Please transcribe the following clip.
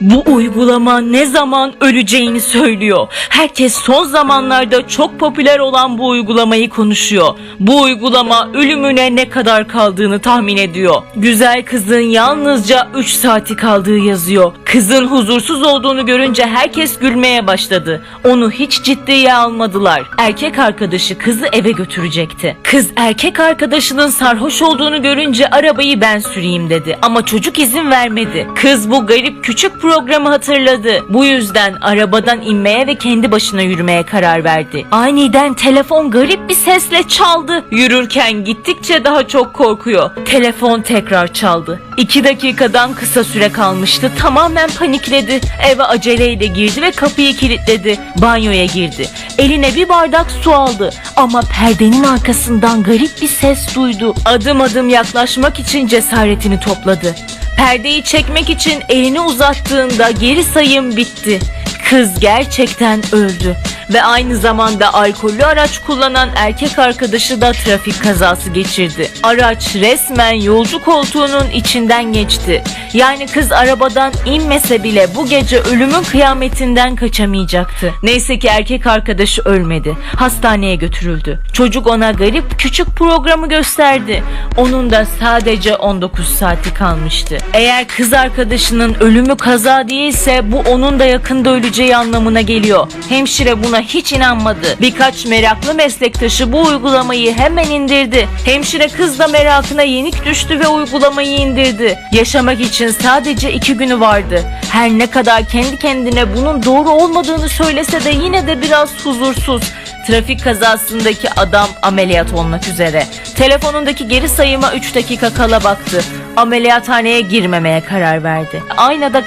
Bu uygulama ne zaman öleceğini söylüyor. Herkes son zamanlarda çok popüler olan bu uygulamayı konuşuyor. Bu uygulama ölümüne ne kadar kaldığını tahmin ediyor. Güzel kızın yalnızca 3 saati kaldığı yazıyor. Kızın huzursuz olduğunu görünce herkes gülmeye başladı. Onu hiç ciddiye almadılar. Erkek arkadaşı kızı eve götürecekti. Kız erkek arkadaşının sarhoş olduğunu görünce arabayı ben süreyim dedi. Ama çocuk izin vermedi. Kız bu garip küçük programı hatırladı. Bu yüzden arabadan inmeye ve kendi başına yürümeye karar verdi. Aniden telefon garip bir sesle çaldı. Yürürken gittikçe daha çok korkuyor. Telefon tekrar çaldı. İki dakikadan kısa süre kalmıştı. Tamamen panikledi. Eve aceleyle girdi ve kapıyı kilitledi. Banyoya girdi. Eline bir bardak su aldı. Ama perdenin arkasından garip bir ses duydu. Adım adım yaklaşmak için cesaretini topladı. Perdeyi çekmek için elini uzattığında geri sayım bitti. Kız gerçekten öldü ve aynı zamanda alkollü araç kullanan erkek arkadaşı da trafik kazası geçirdi. Araç resmen yolcu koltuğunun içinden geçti. Yani kız arabadan inmese bile bu gece ölümün kıyametinden kaçamayacaktı. Neyse ki erkek arkadaşı ölmedi. Hastaneye götürüldü. Çocuk ona garip küçük programı gösterdi. Onun da sadece 19 saati kalmıştı. Eğer kız arkadaşının ölümü kaza değilse bu onun da yakında öleceği anlamına geliyor. Hemşire buna hiç inanmadı. Birkaç meraklı meslektaşı bu uygulamayı hemen indirdi. Hemşire kız da merakına yenik düştü ve uygulamayı indirdi. Yaşamak için sadece iki günü vardı. Her ne kadar kendi kendine bunun doğru olmadığını söylese de yine de biraz huzursuz. Trafik kazasındaki adam ameliyat olmak üzere. Telefonundaki geri sayıma 3 dakika kala baktı. Ameliyathaneye girmemeye karar verdi. Aynada